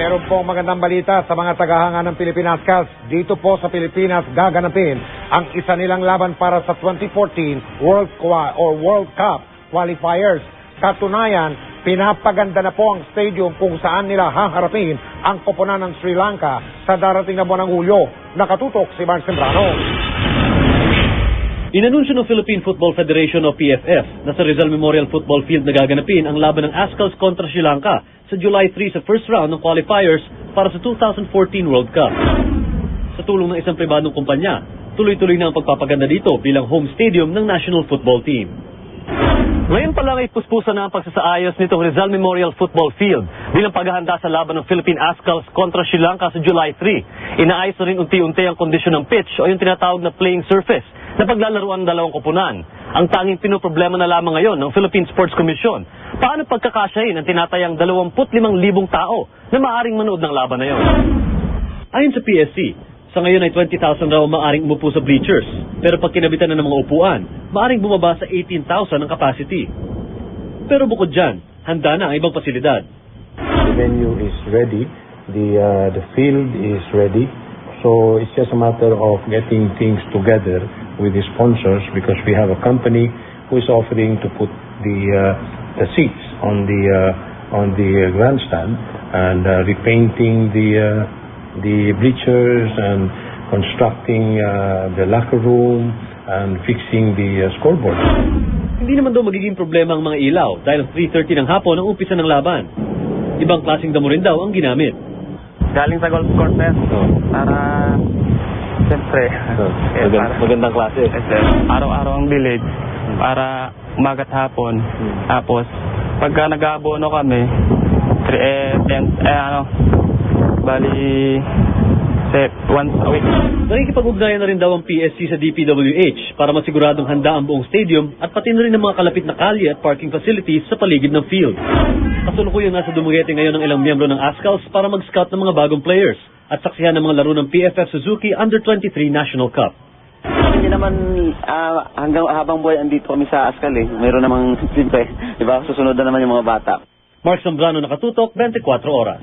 Meron pong magandang balita sa mga tagahanga ng Pilipinas Cals. Dito po sa Pilipinas gaganapin ang isa nilang laban para sa 2014 World Qua or World Cup qualifiers. Katunayan, pinapaganda na po ang stadium kung saan nila haharapin ang koponan ng Sri Lanka sa darating na buwan ng Hulyo. Nakatutok si Mark Sembrano. Inanunsyo ng Philippine Football Federation o PFF na sa Rizal Memorial Football Field na gaganapin ang laban ng Ascals kontra Sri Lanka sa July 3 sa first round ng qualifiers para sa 2014 World Cup. Sa tulong ng isang pribadong kumpanya, tuloy-tuloy na ang pagpapaganda dito bilang home stadium ng national football team. Ngayon pa lang ay puspusan na ang pagsasaayos nitong Rizal Memorial Football Field bilang paghahanda sa laban ng Philippine Ascals kontra Sri Lanka sa July 3. Inaayos na rin unti-unti ang kondisyon ng pitch o yung tinatawag na playing surface na paglalaruan ng dalawang koponan. Ang tanging pinoproblema na lamang ngayon ng Philippine Sports Commission, paano pagkakasyahin ang tinatayang 25,000 tao na maaring manood ng laban na yon? Ayon sa PSC, sa ngayon ay 20,000 raw maaring umupo sa bleachers. Pero pag kinabitan na ng mga upuan, maaring bumaba sa 18,000 ang capacity. Pero bukod dyan, handa na ang ibang pasilidad. The venue is ready. The uh, the field is ready. So it's just a matter of getting things together with the sponsors because we have a company who is offering to put the uh, the seats on the uh, on the grandstand and uh, repainting the uh, the bleachers and constructing uh, the locker room and fixing the uh, scoreboard. Hindi naman daw magiging problema ang mga ilaw dahil 3.30 ng hapon ang umpisa ng laban. Ibang klaseng damo rin daw ang ginamit. Galing sa golf course na Para, siyempre, eh, para, magandang klase. eh, sir, araw-araw ang village. Para umagat hapon. Tapos, pagka nag-aabono kami, three, eh, ten, eh, ano, bali, set, once a week. Nakikipag-ugnayan na rin daw ang PSC sa DPWH para masiguradong handa ang buong stadium at pati na rin ang mga kalapit na kalye at parking facilities sa paligid ng field. Kasulukuyang nasa Dumaguete ngayon ng ilang miyembro ng ASCALS para mag-scout ng mga bagong players at saksihan ng mga laro ng PFF Suzuki Under-23 National Cup. Hindi naman ah, hanggang habang buhay andito kami sa Askal eh. Mayroon namang siyempre, di ba? Susunod na naman yung mga bata. Mark Zambrano nakatutok, 24 oras.